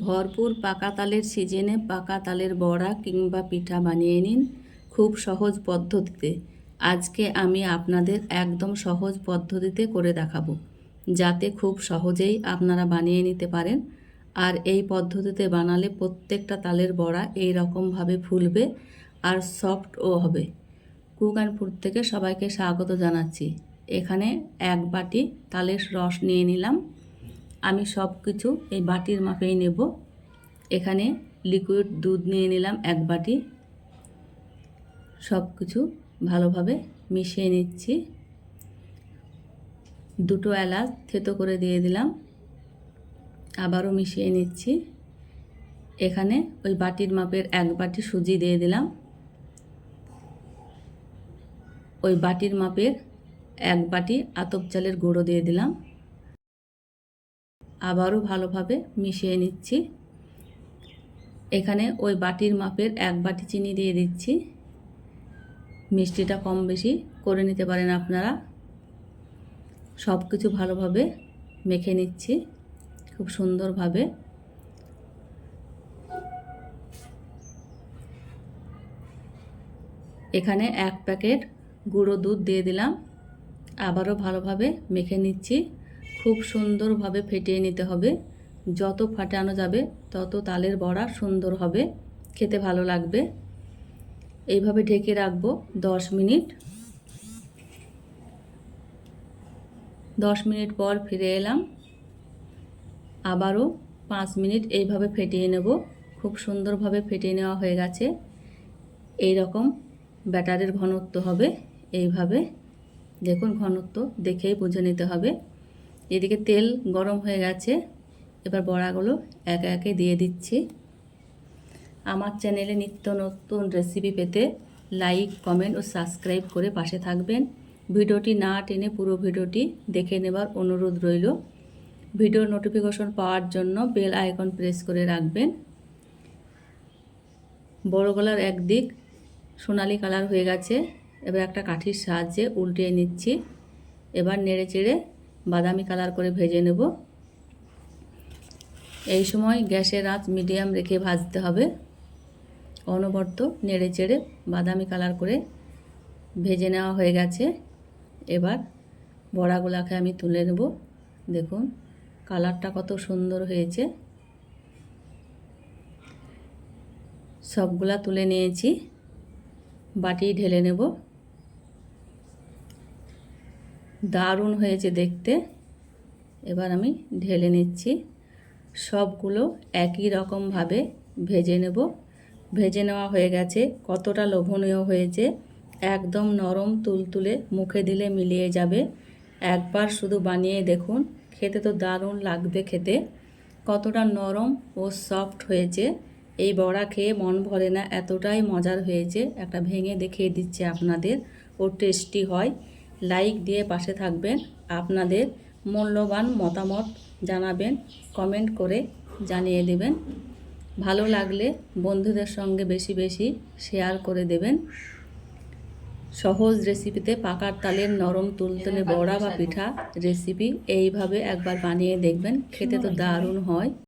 ভরপুর পাকা তালের সিজনে পাকা তালের বড়া কিংবা পিঠা বানিয়ে নিন খুব সহজ পদ্ধতিতে। আজকে আমি আপনাদের একদম সহজ পদ্ধতিতে করে দেখাবো, যাতে খুব সহজেই আপনারা বানিয়ে নিতে পারেন। আর এই পদ্ধতিতে বানালে প্রত্যেকটা তালের বড়া এই রকমভাবে ফুলবে আর সফটও হবে। কুক অ্যান্ড ফুড থেকে সবাইকে স্বাগত জানাচ্ছি। এখানে এক বাটি তালের রস নিয়ে নিলাম। আমি সব কিছু এই বাটির মাপেই নেব। এখানে লিকুইড দুধ নিয়ে নিলাম এক বাটি। সব কিছু ভালোভাবে মিশিয়ে নিচ্ছি। দুটো এলাচ থেতো করে দিয়ে দিলাম। আবারও মিশিয়ে নিচ্ছি। এখানে ওই বাটির মাপের এক বাটি সুজি দিয়ে দিলাম। ওই বাটির মাপের এক বাটি আতপ চালের গুঁড়ো দিয়ে দিলাম। আবারও ভালোভাবে মিশিয়ে নিচ্ছি। এখানে ওই বাটির মাপের এক বাটি চিনি দিয়ে দিচ্ছি। মিষ্টিটা কম বেশি করে নিতে পারেন আপনারা। সব কিছু ভালোভাবে মেখে নিচ্ছি, খুব সুন্দরভাবে। এখানে এক প্যাকেট গুঁড়ো দুধ দিয়ে দিলাম। আবারও ভালোভাবে মেখে নিচ্ছি। খুব সুন্দরভাবে ফেটিয়ে নিতে হবে। যত ফাটানো যাবে, তত তালের বড়া সুন্দর হবে। খেতে ভালো লাগবে। এইভাবে ঢেকে রাখব দশ মিনিট। দশ মিনিট পর ফিরে এলাম। আবারও পাঁচ মিনিট এইভাবে ফেটিয়ে নেব। খুব সুন্দরভাবে ফেটিয়ে নেওয়া হয়ে গেছে। এই রকম ব্যাটারের ঘনত্ব হবে। এইভাবে দেখুন, ঘনত্ব দেখেই বুঝে নিতে হবে। এদিকে তেল গরম হয়ে গেছে। এবার বড়াগুলো একে একে দিয়ে দিচ্ছি। আমার চ্যানেলে নিত্য নতুন রেসিপি পেতে লাইক কমেন্ট ও সাবস্ক্রাইব করে পাশে থাকবেন। ভিডিওটি না টেনে পুরো ভিডিওটি দেখে নেবার অনুরোধ রইল। ভিডিওর নোটিফিকেশন পাওয়ার জন্য বেল আইকন প্রেস করে রাখবেন। বড় গলার একদিক সোনালি কালার হয়ে গেছে। এবার একটা কাঠির সাহায্যে উল্টিয়ে নিচ্ছি। এবার নেড়ে চেড়ে বাদামি কালার করে ভেজে নেব। এই সময় গ্যাসের আঁচ মিডিয়াম রেখে ভাজতে হবে। অনবর্ত নেড়ে চেড়ে বাদামি কালার করে ভেজে নেওয়া হয়ে গেছে। এবার বড়াগুলাকে আমি তুলে নেব। দেখুন, কালারটা কত সুন্দর হয়েছে। সবগুলা তুলে নিয়েছি। বাটি ঢেলে নেব। দারুণ হয়েছে দেখতে। এবার আমি ঢেলে নিচ্ছি। সবগুলো একই রকমভাবে ভেজে নেব। ভেজে নেওয়া হয়ে গেছে, কতটা লোভনীয় হয়েছে। একদম নরম তুলতুলে মুখে দিলে মিলিয়ে যাবে। একবার শুধু বানিয়ে দেখুন, খেতে তো দারুণ লাগবে খেতে। কতটা নরম ও সফট হয়েছে। এই বড়া খেয়ে মন ভরে না, এতটাই মজার হয়েছে। একটা ভেঙে দেখিয়ে দিচ্ছে আপনাদের। ও টেস্টি হয়। লাইক দিয়ে পাশে থাকবেন। আপনাদের মূল্যবান মতামত জানাবেন, কমেন্ট করে জানিয়ে দেবেন। ভালো লাগলে বন্ধুদের সঙ্গে বেশি বেশি শেয়ার করে দেবেন। সহজ রেসিপিতে পাকার তালের নরম তুলতুলে বড়া বা পিঠা রেসিপি এইভাবে একবার বানিয়ে দেখবেন, খেতে তো দারুণ হয়।